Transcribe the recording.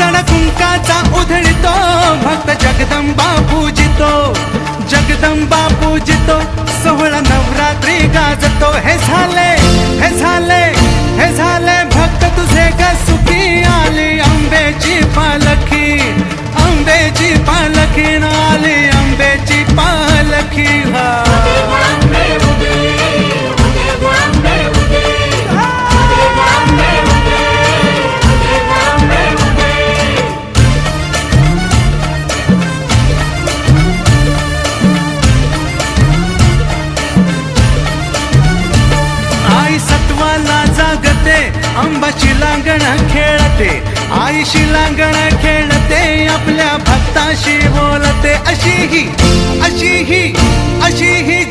सण कुंकाचा उधळतो भक्त जगदंबा पूजितो. जगदंबा पूजितो सोहळा नवरात्री गाजतो. हे झाले गावाला जागते आंबाची लागण खेळते आईशी लागण खेळते आपल्या भक्ताशी बोलते. अशी ही अशी ही अशी ही